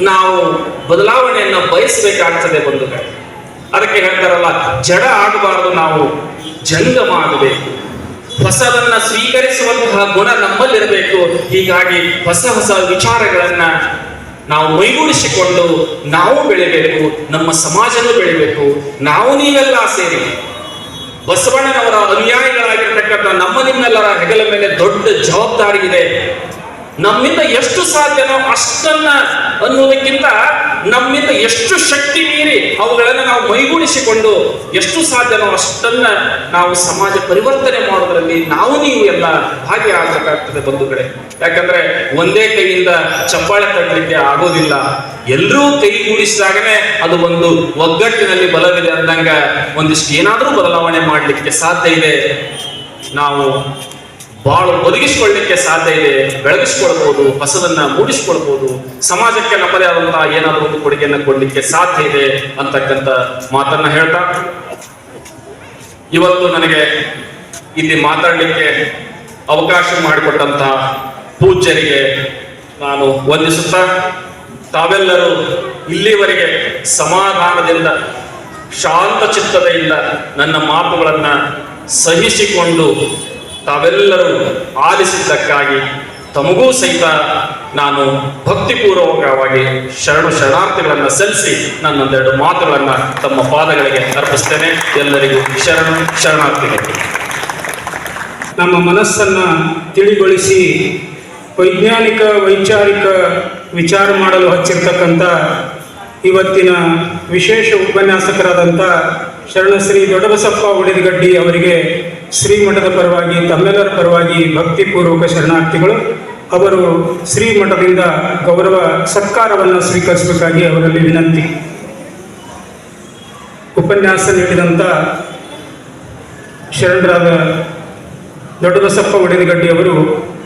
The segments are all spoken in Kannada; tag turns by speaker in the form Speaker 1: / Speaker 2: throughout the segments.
Speaker 1: ನಾವು ಬದಲಾವಣೆಯನ್ನು ಬಯಸಬೇಕಾಗ್ತದೆ ಬಂಧುಗಳೇ. ಅದಕ್ಕೆ ಹೇಳ್ತಾರಲ್ಲ, ಜಡ ಆಗಬಾರದು ನಾವು ಜಂಗಮ ಆಗಬೇಕು ಹೊಸದನ್ನ ಸ್ವೀಕರಿಸುವಂತಹ ಗುಣ ನಮ್ಮಲ್ಲಿರಬೇಕು. ಹೀಗಾಗಿ ಹೊಸ ಹೊಸ ವಿಚಾರಗಳನ್ನ ನಾವು ಮೈಗೂಡಿಸಿಕೊಂಡು ನಾವು ಬೆಳಿಬೇಕು, ನಮ್ಮ ಸಮಾಜನೂ ಬೆಳಿಬೇಕು, ನಾವು ನೀವೆಲ್ಲ ಸೇರಿ. ಬಸವಣ್ಣನವರ ಅನುಯಾಯಿಗಳಾಗಿರ್ತಕ್ಕಂಥ ನಮ್ಮ ನಿಮ್ಮೆಲ್ಲರ ಹೆಗಲ ಮೇಲೆ ದೊಡ್ಡ ಜವಾಬ್ದಾರಿ ಇದೆ. ನಮ್ಮಿಂದ ಎಷ್ಟು ಸಾಧ್ಯನೋ ಅಷ್ಟನ್ನ ಅನ್ನೋದಕ್ಕಿಂತ ನಮ್ಮಿಂದ ಎಷ್ಟು ಶಕ್ತಿ ಮೀರಿ ಅವುಗಳನ್ನು ನಾವು ಮೈಗೂಡಿಸಿಕೊಂಡು ಎಷ್ಟು ಸಾಧ್ಯನೋ ಅಷ್ಟನ್ನ ನಾವು ಸಮಾಜ ಪರಿವರ್ತನೆ ಮಾಡೋದ್ರಲ್ಲಿ ನಾವು ನೀವು ಎಲ್ಲ ಭಾಗಿಯಾಗಬೇಕಾಗ್ತದೆ ಬಂಧುಗಳೇ. ಯಾಕಂದ್ರೆ ಒಂದೇ ಕೈಯಿಂದ ಚಪ್ಪಾಳೆ ತಟ್ಟಲಿಕ್ಕೆ ಆಗೋದಿಲ್ಲ. ಎಲ್ಲರೂ ಕೈಗೂಡಿಸಿದಾಗನೇ ಅದು ಒಂದು ಒಗ್ಗಟ್ಟಿನಲ್ಲಿ ಬಲವಿದೆ ಅಂದಂಗ ಒಂದಿಷ್ಟು ಏನಾದರೂ ಬದಲಾವಣೆ ಮಾಡಲಿಕ್ಕೆ ಸಾಧ್ಯ ಇದೆ. ನಾವು ಬಾಳು ಒದಗಿಸಿಕೊಳ್ಳಿಕ್ಕೆ ಸಾಧ್ಯ ಇದೆ ಬೆಳಗಿಸ್ಕೊಳ್ಬಹುದು ಹೊಸದನ್ನ ಮೂಡಿಸ್ಕೊಳ್ಬಹುದು ಸಮಾಜಕ್ಕೆ ನಮ್ಮದೇ ಆದಂತಹ ಏನಾದರೂ ಒಂದು ಕೊಡುಗೆಯನ್ನು ಕೊಡಲಿಕ್ಕೆ ಸಾಧ್ಯ ಇದೆ ಅಂತಕ್ಕಂಥ ಮಾತನ್ನ ಹೇಳ್ತಾ, ಇವತ್ತು ನನಗೆ ಇಲ್ಲಿ ಮಾತಾಡಲಿಕ್ಕೆ ಅವಕಾಶ ಮಾಡಿಕೊಟ್ಟಂತಹ ಪೂಜ್ಯರಿಗೆ ನಾನು ವಂದಿಸುತ್ತಾ, ತಾವೆಲ್ಲರೂ ಇಲ್ಲಿವರೆಗೆ ಸಮಾಧಾನದಿಂದ, ಶಾಂತ ಚಿತ್ತತೆಯಿಂದ ನನ್ನ ಮಾತುಗಳನ್ನ ಸಹಿಸಿಕೊಂಡು ತಾವೆಲ್ಲರೂ ಆಲಿಸಿದ್ದಕ್ಕಾಗಿ ತಮಗೂ ಸಹಿತ ನಾನು ಭಕ್ತಿಪೂರ್ವಕವಾಗಿ ಶರಣು ಶರಣಾರ್ಥಿಗಳನ್ನು ಸಲ್ಲಿಸಿ ನನ್ನೊಂದೆರಡು ಮಾತುಗಳನ್ನು ತಮ್ಮ ಪಾದಗಳಿಗೆ ಅರ್ಪಿಸ್ತೇನೆ. ಎಲ್ಲರಿಗೂ ಶರಣು ಶರಣಾರ್ಥಿಗಳು.
Speaker 2: ನಮ್ಮ ಮನಸ್ಸನ್ನು ತಿಳಿಗೊಳಿಸಿ ವೈಜ್ಞಾನಿಕ, ವೈಚಾರಿಕ ವಿಚಾರ ಮಾಡಲು ಹಚ್ಚಿರ್ತಕ್ಕಂಥ ಇವತ್ತಿನ ವಿಶೇಷ ಉಪನ್ಯಾಸಕರಾದಂಥ ಶರಣಶ್ರೀ ದೊಡ್ಡಬಸಪ್ಪ ಉಳಿದಗಡ್ಡಿ ಅವರಿಗೆ ಶ್ರೀಮಠದ ಪರವಾಗಿ, ತಮ್ಮೆಲ್ಲರ ಪರವಾಗಿ ಭಕ್ತಿಪೂರ್ವಕ ಶರಣಾರ್ಥಿಗಳು, ಅವರು ಶ್ರೀಮಠದಿಂದ ಗೌರವ ಸತ್ಕಾರವನ್ನು ಸ್ವೀಕರಿಸಬೇಕಾಗಿ ಅವರಲ್ಲಿ ವಿನಂತಿ. ಉಪನ್ಯಾಸ ನೀಡಿದಂಥ ಶರಣರಾದ ದೊಡ್ಡಬಸಪ್ಪ ಒಡೆದಗಡ್ಡಿ ಅವರು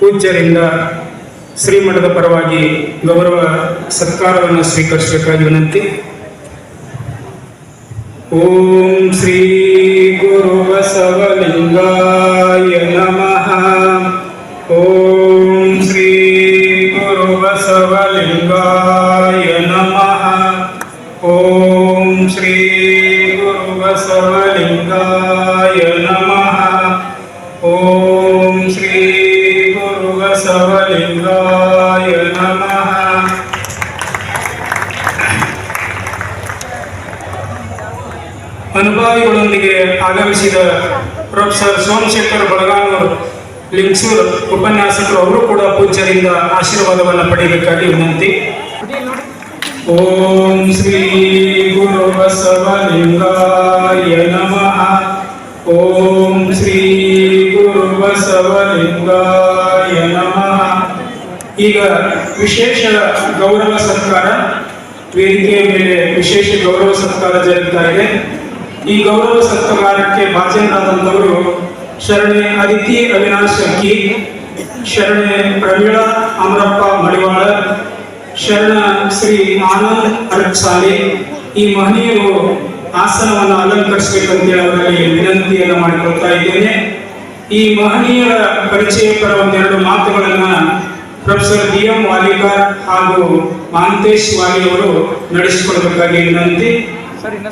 Speaker 2: ಪೂಜ್ಯರಿಂದ ಶ್ರೀಮಠದ ಪರವಾಗಿ ಗೌರವ ಸತ್ಕಾರವನ್ನು ಸ್ವೀಕರಿಸಬೇಕಾಗಿ ವಿನಂತಿ. ಓಂ ಶ್ರೀ ಗುರು ಅನುಭವಿಗಳೊಂದಿಗೆ ಆಗಮಿಸಿದ ಪ್ರೊಫೆಸರ್ ಸೋಮಶೇಖರ್ ಬಳಗಾನೂರ್ ಲಿಂಗ್ಸೂರ್ ಉಪನ್ಯಾಸಕರು, ಅವರು ಕೂಡ ಪೂಜ್ಯರಿಂದ ಆಶೀರ್ವಾದವನ್ನು ಪಡೆಯಬೇಕಾಗಿ ವಿನಂತಿ. ಓಂ ಶ್ರೀ ಗುರು ಬಸವಲಿಂಗಾಯ ನಮಃ. ಓಂ ಶ್ರೀ ಗುರು ಬಸವಲಿಂಗಾಯ ನಮಃ. ಈಗ ವಿಶೇಷ ಗೌರವ ಸತ್ಕಾರ, ವೇದಿಕೆಯ ಮೇಲೆ ವಿಶೇಷ ಗೌರವ ಸತ್ಕಾರ ಜರುಗ್ತಾ ಇದೆ. ಈ ಗೌರವ ಸತ್ಕಾರಕ್ಕೆ ಭಾಜನರಾದಂಥವರು ಶರಣೆ ಅದಿತಿ ಅವಿನಾಶ್ ಅಕ್ಕಿ, ಶರಣೆ ಪ್ರವೀಳಾ ಅಮರಪ್ಪ ಮಡಿವಾಳ, ಶರಣ ಶ್ರೀ ಆನಂದ್ ಅರಕ್ಸಾಲಿ. ಈ ಮಹನೀಯರು ಆಸನವನ್ನು ಅಲಂಕರಿಸಬೇಕಂತ ಅವರಲ್ಲಿ ವಿನಂತಿಯನ್ನು ಮಾಡಿಕೊಳ್ತಾ ಇದ್ದೇನೆ. ಈ ಮಹನೀಯರ ಪರಿಚಯ ಪರ ಒಂದೆರಡು ಮಾತುಗಳನ್ನು ಪ್ರೊಫೆಸರ್ ಬಿ ಎಂ ವಾಲಿಕಾರ್ ಹಾಗೂ ಮಾಂತೇಶ್ ವಾಲಿ ಅವರು ನಡೆಸಿಕೊಡಬೇಕಾಗಿ ವಿನಂತಿ.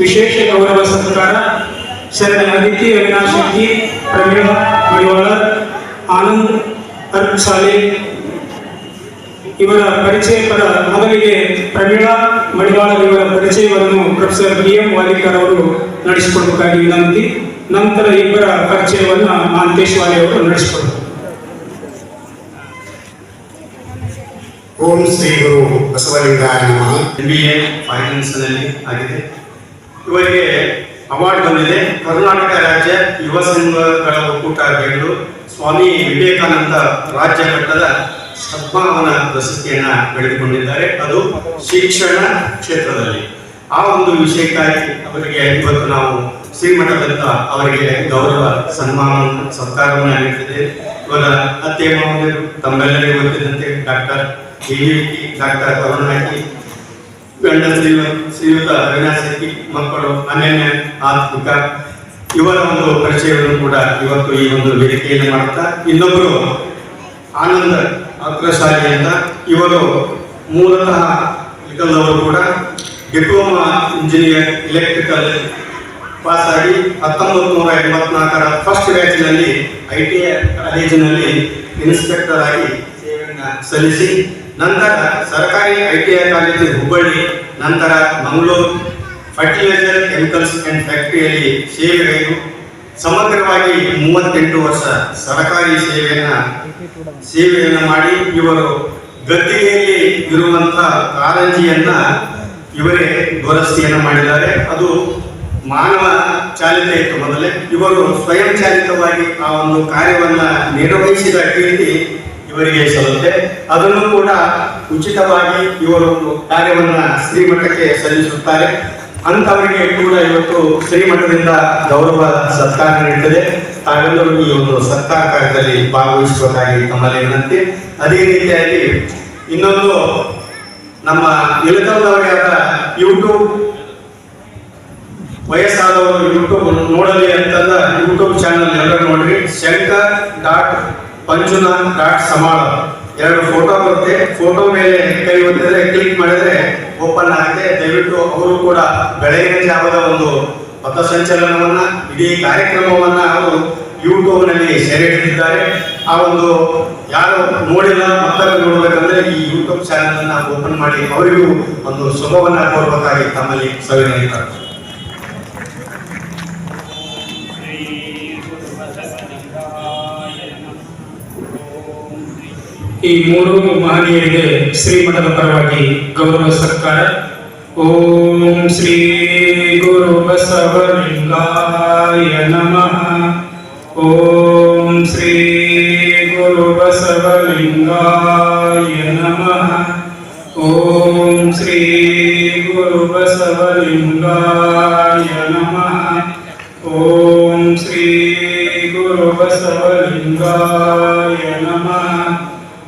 Speaker 2: ವಿಶೇಷ ಗೌರವ ಸತ್ಕಾರ ಶರಣ ಅದಿತಿ ಅವಿನಾಶ್ ಶೆಟ್ಟಿ ಪ್ರವೀಣ ಮಡಿವಾಳ ಆನಂದ್ ಸಾಲಿ. ಇವರ ಪರಿಚಯ ಪರ ಮೊದಲಿಗೆ ಪ್ರವೀಣಾ ಮಡಿವಾಳ ಇವರ ಪರಿಚಯವನ್ನು ಪ್ರೊಫೆಸರ್ ಬಿ ಎಂ ವಾಲಿಕರ್ ಅವರು ನಡೆಸಿಕೊಡಬೇಕಾಗಿ ವಿನಂತಿ. ನಂತರ ಇಬ್ಬರ ಪರಿಚಯವನ್ನು ಮಹಾಂತೇಶ್ ವಾಲಿ ಅವರು ನಡೆಸಿಕೊಡಬೇಕು.
Speaker 3: ಓಂ ಶ್ರೀ ಗುರು ಬಸವಲಿಂಗಾಯ ನಮಃ.
Speaker 4: ಎಂ ಬಿ ಎ ಫೈನಾನ್ಸ್ನಲ್ಲಿ ಆಗಿದೆ. ಇವರಿಗೆ ಅವಾರ್ಡ್ ಬಂದಿದೆ. ಕರ್ನಾಟಕ ರಾಜ್ಯ ಯುವ ಸಂಘಗಳ ಒಕ್ಕೂಟ ಬೆಂಗಳೂರು ಸ್ವಾಮಿ ವಿವೇಕಾನಂದ ರಾಜ್ಯ ಮಟ್ಟದ ಸದ್ಭಾವನ ಪ್ರಶಸ್ತಿಯನ್ನ ಪಡೆದುಕೊಂಡಿದ್ದಾರೆ. ಅದು ಶಿಕ್ಷಣ ಕ್ಷೇತ್ರದಲ್ಲಿ. ಆ ಒಂದು ವಿಷಯಕ್ಕಾಗಿ ಅವರಿಗೆ ಇವತ್ತು ನಾವು ಶ್ರೀಮಠದಂತ ಅವರಿಗೆ ಗೌರವ, ಸನ್ಮಾನ, ಸತ್ಕಾರವನ್ನು ನೀಡುತ್ತಿದೆ ಇವರ ಅತ್ತೆ ಮಾವನರು ತಮ್ಮೆಲ್ಲರಿಗೂ ಗೊತ್ತಿದ್ದಂತೆ ಡಾಕ್ಟರ್ ಡಿ ಡಾಕ್ಟರ್ ಕರುಣಾಕಿ ಗಂಡ ಶ್ರೀಯುತ ಶ್ರೀಯುತ ಶೆಟ್ಟಿ ಮಕ್ಕಳು ಅನನ್ಯ ಆತ್ಮಿಕ ಇವರ ಒಂದು ಪರಿಚಯವನ್ನು ಕೂಡ ಇವತ್ತು ಈ ಒಂದು ವೇದಿಕೆಯಲ್ಲಿ ಮಾಡುತ್ತಾ ಇನ್ನೊಬ್ಬರು ಆನಂದ ಅಗ್ರಶಾಲಿ ಇವರು ಮೂಲತಃ ಇಳಕಲ್ದವರು ಕೂಡ ಡಿಪ್ಲೊಮಾ ಇಂಜಿನಿಯರ್ ಎಲೆಕ್ಟ್ರಿಕಲ್ ಪಾಸ್ ಆಗಿ ಹತ್ತೊಂಬತ್ತು ನೂರ ಎಂಬತ್ನಾಲ್ಕರ ಫಸ್ಟ್ ಬ್ಯಾಚ್ನಲ್ಲಿ ಐ ಟಿ ಐ ಕಾಲೇಜಿನಲ್ಲಿ ಇನ್ಸ್ಪೆಕ್ಟರ್ ಆಗಿ ಸೇವೆಯನ್ನು ಸಲ್ಲಿಸಿ ನಂತರ ಸರ್ಕಾರಿ I T I college Hubballi, ನಂತರ ಮಂಗಳೂರು. ಫರ್ಟಿಲೈಸರ್ ಕೆಮಿಕಲ್ಸ್ ಅಂಡ್ ಫ್ಯಾಕ್ಟರಿಯಲ್ಲಿ ಸೇವೆಗೈದು ಸಮಗ್ರವಾಗಿ ಮೂವತ್ತೆಂಟು ವರ್ಷ ಸರ್ಕಾರಿ ಸೇವೆಯನ್ನು ಸೇವೆಯನ್ನು ಮಾಡಿ ಇವರು ಗದ್ದಿಗೆಯಲ್ಲಿ ಇರುವಂಥ ಕಾರಂಜಿಯನ್ನ ಇವರೇ ದುರಸ್ತಿಯನ್ನು ಮಾಡಿದ್ದಾರೆ. ಅದು ಮಾನವ ಚಾಲಿತ ಇತ್ತು ಮೊದಲೇ. ಇವರು ಸ್ವಯಂ ಚಾಲಿತವಾಗಿ ಆ ಒಂದು ಕಾರ್ಯವನ್ನು ನಿರ್ವಹಿಸಿದ ಕೀರ್ತಿ ಇವರಿಗೆ ಸಲ್ಲುತ್ತೆ ಅದನ್ನು ಕೂಡ ಉಚಿತವಾಗಿ ಇವರು ಕಾರ್ಯವನ್ನ ಶ್ರೀಮಠಕ್ಕೆ ಸಲ್ಲಿಸುತ್ತಾರೆ. ಅಂತವರಿಗೆ ಕೂಡ ಇವತ್ತು ಶ್ರೀಮಠದಿಂದ ಗೌರವ ಸತ್ಕಾರ ನೀಡುತ್ತದೆ ತಾವೆಲ್ಲರೂ ಈ ಒಂದು ಸತ್ಕಾರ ಕಾರ್ಯದಲ್ಲಿ ಭಾಗವಹಿಸುವುದಾಗಿ ತಮ್ಮಲ್ಲಿ ವಿನಂತಿ. ಅದೇ ರೀತಿಯಾಗಿ ಇನ್ನೊಂದು ನಮ್ಮ ಇಳಕಲ್ದವರೇ ಆದ ಯೂಟ್ಯೂಬ್ ವಯಸ್ಸಾದವರು ಯೂಟ್ಯೂಬ್ ನೋಡಲಿ ಅಂತಂದ ಯೂಟ್ಯೂಬ್ ಚಾನಲ್ ಎಲ್ಲರೂ ನೋಡ್ರಿ. ಶಂಕರ್ ಡಾಟ್ ಪಂಚುನಾಥ್ ಡಾಟ್ ಸಮಾಳ. ಎರಡು ಫೋಟೋ ಬರುತ್ತೆ. ಫೋಟೋ ಮೇಲೆ ಕೈ ಒತ್ತಿದ್ರೆ ಕ್ಲಿಕ್ ಮಾಡಿದ್ರೆ ಓಪನ್ ಆಗುತ್ತೆ. ದಯವಿಟ್ಟು ಅವರು ಕೂಡ ಬೆಳಗಿನ ಜಾವದ ಒಂದು ಪಥಸಂಚಲನವನ್ನ ಇಡೀ ಕಾರ್ಯಕ್ರಮವನ್ನ ಅವರು ಯೂಟ್ಯೂಬ್ನಲ್ಲಿ ಸೆರೆ ಹಿಡಿದಿದ್ದಾರೆ ಆ ಒಂದು ಯಾರು ನೋಡಿಲ್ಲ, ಮತ್ತೊಮ್ಮೆ ನೋಡಬೇಕಂದ್ರೆ ಈ ಯೂಟ್ಯೂಬ್ ಚಾನೆಲ್ ಅನ್ನ ಓಪನ್ ಮಾಡಿ, ಅವರಿಗೂ ಒಂದು ಶುಭವನ್ನ ಕೋರ್ಬೇಕಾಗಿ ತಮ್ಮಲ್ಲಿ ಸವಿನಯಿತಾರೆ
Speaker 2: ಈ ಮೂರು ಮಹನೀಯರಿಗೆ ಶ್ರೀಮಠದ ಪರವಾಗಿ ಗೌರವ ಸತ್ಕಾರ ಓಂ ಶ್ರೀ ಗುರು ಬಸವಲಿಂಗಾಯ ನಮಃ ಓಂ ಶ್ರೀ ಗುರು ಬಸವಲಿಂಗಾಯ ನಮಃ ಓಂ ಶ್ರೀ ಗುರು ಬಸವಲಿಂಗಾಯ ನಮಃ ಓಂ ಶ್ರೀ ಗುರು ಬಸವಲಿಂಗಾಯ ನಮಃ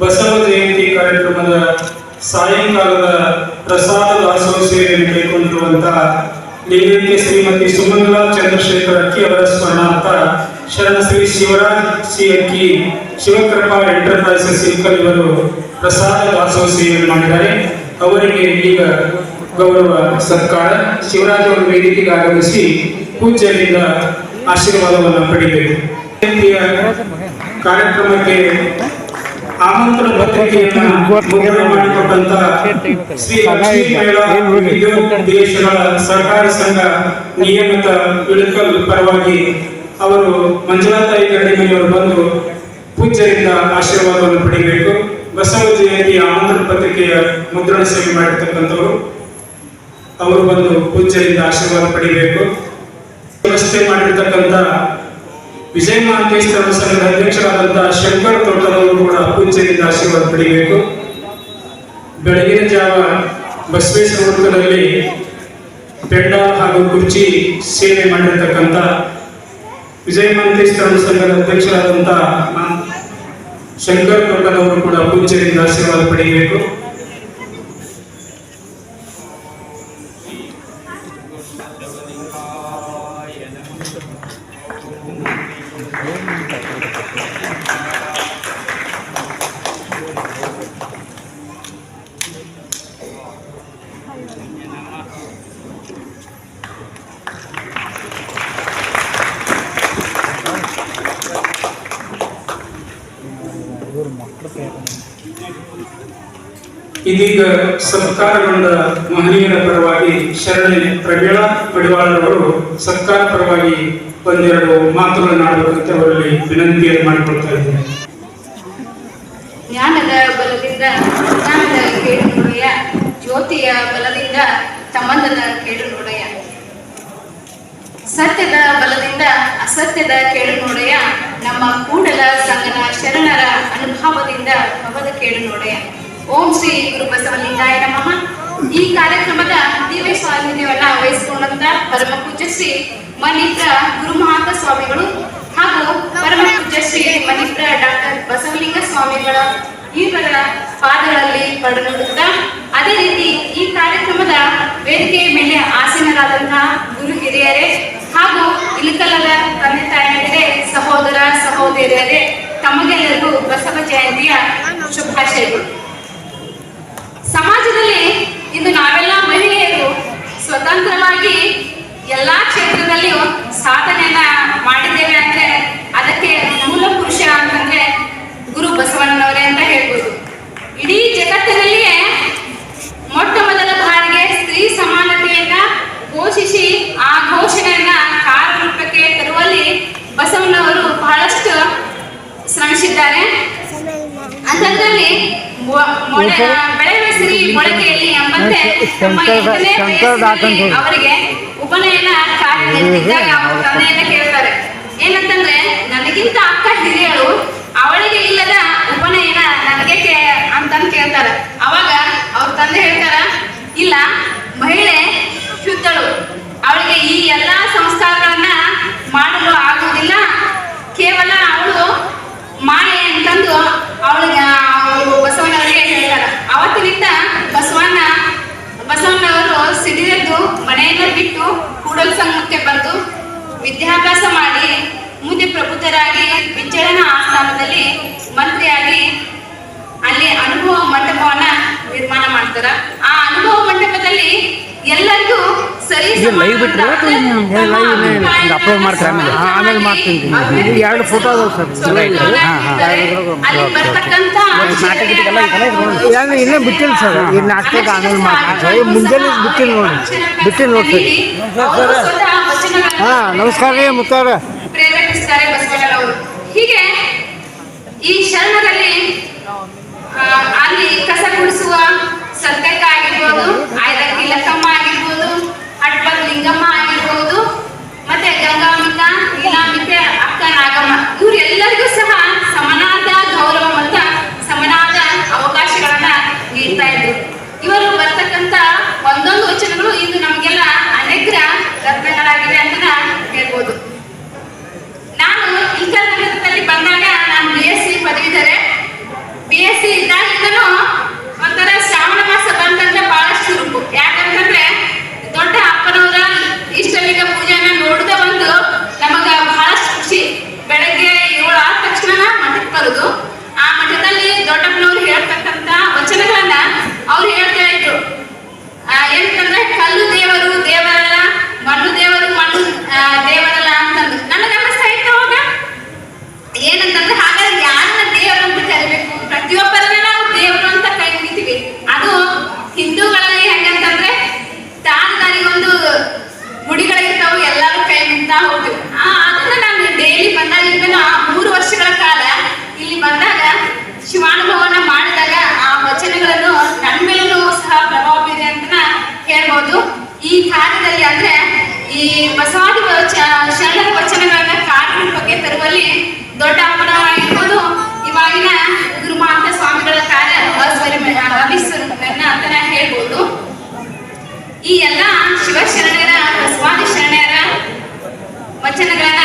Speaker 2: ಬಸವ ಜಯಂತಿ ಕಾರ್ಯಕ್ರಮದ ಸಾಯಂಕಾಲದ ಪ್ರಸಾದ ದಾಸೋಹ ಸೇವೆಯನ್ನು ಕೈಗೊಂಡಿರುವಂತಹ ಲಿಂಗಕ್ಕೆ ಶ್ರೀಮತಿ ಸುಮಂಗಲಾ ಚಂದ್ರಶೇಖರ್ ಅಕ್ಕಿ ಅವರ ಸ್ಮರಣಾರ್ಥ ಶರಣ ಶ್ರೀ ಶಿವರಾಜ್ ಸಿ ಅಕ್ಕಿ ಶಿವಕೃಪಾ ಎಂಟರ್ಪ್ರೈಸಸ್ ಇಲ್ಕಲ್ ಇವರು ಪ್ರಸಾದ ದಾಸೋಹ ಸೇವೆಯನ್ನು ಮಾಡಿದ್ದಾರೆ. ಅವರಿಗೆ ಈಗ ಗೌರವ ಸರ್ಕಾರ ಶಿವರಾಜ್ ಅವರ ವೇದಿಕೆಗೆ ಆಗಮಿಸಿ ಪೂಜೆಯಿಂದ ಆಶೀರ್ವಾದವನ್ನು ಪಡೆಯಬೇಕು. ಕಾರ್ಯಕ್ರಮಕ್ಕೆ ಆಮಂತ್ರಣ ಪತ್ರಿಕೆಯನ್ನು ಮುದ್ರಣ ಮಾಡಿಕೊಟ್ಟಂತಹ ಶ್ರೀ ಲಕ್ಷ್ಮೀ ಮೇಳ ದೇಶಗಳ ಸಹಕಾರಿ ಸಂಘ ನಿಯಮಿತ ಇಳಕಲ್ ಪರವಾಗಿ ಅವರು ಮಂಜುನಾಥಾಯಿ ಕಡಿಮೆಯವರು ಬಂದು ಪೂಜ್ಯರಿಂದ ಆಶೀರ್ವಾದವನ್ನು ಪಡೆಯಬೇಕು ಬಸವ ಜಯಂತಿ ಆಮಂತ್ರಣ ಪತ್ರಿಕೆಯ ಮುದ್ರಣ ಸೇವೆ ಮಾಡಿರ್ತಕ್ಕಂಥವರು. ಅವರು ಬಂದು ಪೂಜ್ಯರಿಂದ ಆಶೀರ್ವಾದ ಪಡೆಯಬೇಕು ವ್ಯವಸ್ಥೆ ಮಾಡಿರ್ತಕ್ಕಂಥ ವಿಜಯ ಮಹಾಂತೇಶ್ವರ ಸಂಘದ ಅಧ್ಯಕ್ಷರಾದಂತಹ ಶಂಕರ್ ತೋಟರವರು ಕೂಡ ಪೂಜೆಯಿಂದ ಆಶೀರ್ವಾದ ಪಡೆಯಬೇಕು. ಬೆಳಗಿನ ಜಾವ ಬಸವೇಶ್ವರ ವೃತ್ತದಲ್ಲಿ ಬೆಂಡ ಹಾಗೂ ಕುರ್ಚಿ ಸೇವೆ ಮಾಡಿರ್ತಕ್ಕಂಥ ವಿಜಯ ಮಹಾಂತೇಶ್ವರ ಸಂಘದ ಅಧ್ಯಕ್ಷರಾದಂತಹ ಶಂಕರ್ ತೋಟರವರು ಕೂಡ ಪೂಜೆಯಿಂದ ಆಶೀರ್ವಾದ ಪಡೆಯಬೇಕು. ಇದೀಗ ಸತ್ಕಾರಗೊಂಡ ಮಹನೀಯರ ಪರವಾಗಿ ಶರಣೆ ಪ್ರವೀಣ ಪಡಿವಾಳರವರು ಸತ್ಕಾರ ಪರವಾಗಿ ಒಂದೆರಡು ಮಾತುಗಳನ್ನು ಆಡಬೇಕಂತ ಅವರಲ್ಲಿ ವಿನಂತಿಯನ್ನು ಮಾಡಿಕೊಳ್ತಾ ಇದ್ದೇನೆ.
Speaker 5: ಜ್ಞಾನದ ಬಲದಿಂದ ಜ್ಞಾನದ ಕೇಳು ನೋಡೆಯ, ಜ್ಯೋತಿಯ ಬಲದಿಂದ ಸಂಬಂಧದ ಕೇಳು ಸತ್ಯದ ಬಲದಿಂದ ಅಸತ್ಯದ ಕೇಳು ನೋಡೆಯ ನಮ್ಮ ಕೂಡಲ ಸಂಗನ ಶರಣರ ಅನುಭವದಿಂದ ಭವದ ಕೇಳು ನೋಡೆಯ ಓಂ ಶ್ರೀ ಗುರು ಬಸವಲಿಂಗಾಯ ನಮಃ. ಈ ಕಾರ್ಯಕ್ರಮದ ದಿವ್ಯ ಸ್ವಾಧೀನವನ್ನ ವಹಿಸಿಕೊಂಡಂತ ಪರಮ ಪೂಜ್ಯ ಶ್ರೀ ಮಣಿಪ್ರ ಗುರುಮಹಾಂತ ಸ್ವಾಮಿಗಳು ಹಾಗೂ ಪರಮ ಪೂಜ್ಯ ಶ್ರೀ ಮನಿತ್ರ ಡಾಕ್ಟರ್ ಬಸವಲಿಂಗ ಸ್ವಾಮಿಗಳ ಇವರ ಪಾದಗಳಲ್ಲಿ ಪಡೆದುಕೊಳ್ಳುತ್ತಾ ಅದೇ ರೀತಿ ಈ ಕಾರ್ಯಕ್ರಮದ ವೇದಿಕೆಯ ಮೇಲೆ ಆಸೀನರಾದಂತಹ ಗುರು ಹಿರಿಯರೇ ಹಾಗೂ ಇಳಕಲದ ತಂದೆ ತಾಯಿಯರೇ ಸಹೋದರ ಸಹೋದರಿಯರೇ, ತಮಗೆಲ್ಲರಿಗೂ ಬಸವ ಜಯಂತಿಯ ಶುಭಾಶಯಗಳು. ಸಮಾಜದಲ್ಲಿ ಇಂದು ನಾವೆಲ್ಲ ಮಹಿಳೆಯರು ಸ್ವತಂತ್ರವಾಗಿ ಎಲ್ಲಾ ಕ್ಷೇತ್ರದಲ್ಲಿಯೂ ಸಾಧನೆಯನ್ನ ಮಾಡಿದ್ದೇವೆ ಅಂದ್ರೆ ಅದಕ್ಕೆ ಮೂಲ ಪುರುಷ ಅಂತಂದ್ರೆ ಗುರು ಬಸವಣ್ಣನವರೇ ಸಿರಿ ಮೊಳಕೆಯಲ್ಲಿ ಎಂಬಂತೆ ಅವರಿಗೆ ಉಪನಯನ ಕಾರ್ಯ ನಿರ್ವಹಿಸಿದಾಗ ಅವರು ತಂದೆಯನ್ನ ಕೇಳ್ತಾರೆ. ಏನಂತಂದ್ರೆ ನನಗಿಂತ ಅಕ್ಕ ಹಿರಿಯಳು ಅವಳಿಗೆ ಇಲ್ಲದ ಉಪನಯನ ನನಗೆ ಅಂತಂದು ಕೇಳ್ತಾರೆ. ಅವಾಗ ಅವ್ರ ತಂದೆ ಹೇಳ್ತಾರ ಇಲ್ಲ ಮಹಿಳೆ ಶುದ್ಧಳು ಅವಳಿಗೆ ಈ ಎಲ್ಲಾ ಸಂಸ್ಕಾರಗಳನ್ನ ಮಾಡಲು ಆಗುವುದಿಲ್ಲ ಕೇವಲ ಅವಳು ಮಾಯೆ ಅಂತಂದು ಅವಳಿಗೆ ಅವರು ಬಸವಣ್ಣವರಿಗೆ ಹೇಳ್ತಾರೆ ಅವತ್ತಿನಿಂದ ಬಸವಣ್ಣ ಬಸವಣ್ಣವರು ಸಿಡಿದೆದ್ದು ಮನೆಯನ್ನ ಬಿಟ್ಟು ಕೂಡಲ ಸಂಘಕ್ಕೆ ಬಂದು ವಿದ್ಯಾಭ್ಯಾಸ ಮಾಡಿ ಮುಂದೆ ಪ್ರಬುದ್ಧರಾಗಿ ವಿಚಲನ ಆಸ್ಥಾನದಲ್ಲಿ ಮಂತ್ರಿಯಾಗಿ ಅಲ್ಲಿ ಅನುಭವ ಮಂಟಪವನ್ನ ನಿರ್ಮಾಣ ಮಾಡ್ತಾರ. ಆ ಅನುಭವ ಮಂಟಪದಲ್ಲಿ ಎಲ್ಲರಿಗೂ ಸರಿ
Speaker 6: ಇಲ್ಲ, ಇಲ್ಲ. ಇದು upload ಮಾಡ್ತಾರೆ? ಆಮೇಲೆ. ಮಾಡ್ತೀನಿ. ಇದು ಎರಡು ಫೋಟೋ ಅದಾವ ಸರ್. ಹಾ, ಇನ್ನೂ ಬಿಟ್ಟಿಲ್ಲ ಸರ್. ಈ ನಾಟಕ ಆಮೇಲೆ ಮಾಡ್ತೀನಿ. ಮುಂಜಾನೆ ಬಿಟ್ಟಿಲ್ಲ ನೋಡಿ. ಬಿಟ್ಟಿಲ್ಲ ನೋಡಿ. ಹಾಂ ನಮಸ್ಕಾರ ರೀ ಮುತ್ತಾರ
Speaker 5: ಹೀಗೆ ಈ ಶರಣದಲ್ಲಿ ಅಲ್ಲಿ ಕಸ ಗುಡಿಸುವ ಸತ್ಯಕ್ಕ ಆಗಿರ್ಬೋದು ಇಲ್ಲ ಲಕ್ಕಮ್ಮ ಈ ಕಾರ್ಯದಲ್ಲಿ ಅಂದ್ರೆ ಈ ಬಸವಾದಿ ಶರಣರ ವಚನಗಳನ್ನ ಬಗ್ಗೆ ತರುವಲ್ಲಿ ದೊಡ್ಡ ಅಪ್ಪನವರಾಗಿರ್ಬೋದು ಇವಾಗಿನ ಗುರುಮಾಂತ ಸ್ವಾಮಿಗಳ ಕಾರ್ಯ ಅಸ್ವರಿಮ ಅಂತ ಹೇಳ್ಬೋದು. ಈ ಎಲ್ಲ ಶಿವಶರಣರ ಬಸವಾದಿ ಶರಣರ ವಚನಗಳನ್ನ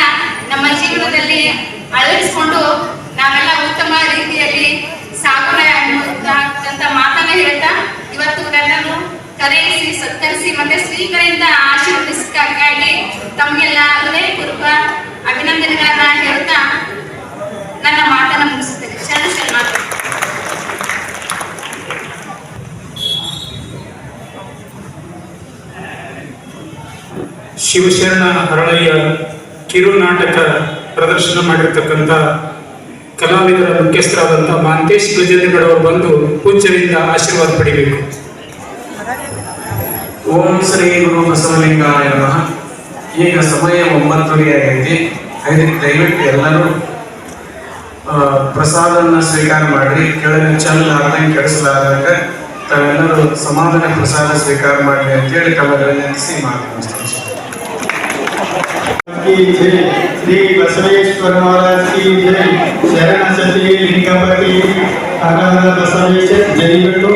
Speaker 5: ನಮ್ಮ ಜೀವನದಲ್ಲಿ ಅಳವಡಿಸಿಕೊಂಡು ನಾವೆಲ್ಲ ಉತ್ತಮ ರೀತಿಯಲ್ಲಿ ಸಾಗುಣ ಅಂತ ಮಾತನ್ನ ಹೇಳ್ತಾ ಇವತ್ತು ನನ್ನನ್ನು ಕರೆಯಿಸಿ ಸತ್ಕರಿಸಿ ಮತ್ತೆ ಶ್ರೀಗಳಿಂದ ಆಶೀರ್ವದಿಸಕ್ಕಾಗಿ ತಮಗೆಲ್ಲ ಹೃದಯಪೂರ್ವಕ ಅಭಿನಂದನೆಗಳನ್ನ ಹೇಳ್ತಾ ನನ್ನ ಮಾತನ್ನ ಮುಗಿಸುತ್ತೇನೆ. ಶರಣ ಶರ್ಮಾ.
Speaker 2: ಶಿವಶರಣ ಹರಳಯ್ಯ ಕಿರು ನಾಟಕ ಪ್ರದರ್ಶನ ಮಾಡಿರ್ತಕ್ಕಂಥ ಕಲಾವಿದರ ಮುಖ್ಯಸ್ಥರಾದಂಥ ಮಾಂತೇಶ್ ಗಜೇಂದ್ರಗಡವರು ಬಂದು ಪೂಜ್ಯರಿಂದ ಆಶೀರ್ವಾದ ಪಡಿಬೇಕು.
Speaker 7: ಓಂ ಶ್ರೀ ಗುರು ಬಸವಲಿಂಗಾಯ ನಮಃ. ಈಗ ಸಮಯ ಒಂಬತ್ತುವರೆ ಆಗೈತಿ. ಅದಕ್ಕೆ ದಯವಿಟ್ಟು ಎಲ್ಲರೂ ಪ್ರಸಾದವನ್ನು ಸ್ವೀಕಾರ ಮಾಡ್ರಿ. ಕೆಳಗೆ ಚೆಲ್ಲಾರ್ದಂಗೆ ಕೆಡಿಸಲಾರ್ದಂಗ ತಾವೆಲ್ಲರೂ ಸಮಾಧಾನ ಪ್ರಸಾದ ಸ್ವೀಕಾರ ಮಾಡಿ ಅಂತೇಳಿ ತಮ್ಮಗಳಲ್ಲಿ ನೆನೆಸಿ
Speaker 4: ಮಾತನಾಡ್ತಾರೆ ಶ್ರೀ ಬಸವೇಶ್ವರ ಮಹಾರಾಜ್ ಕಿ ಜೈ. ಶರಣ ಸಚಿವೆ ಲಿಂಗಪತಿ. ಬಸವೇಶ್ವರ, ಜೈ ಬಿಟ್ಟು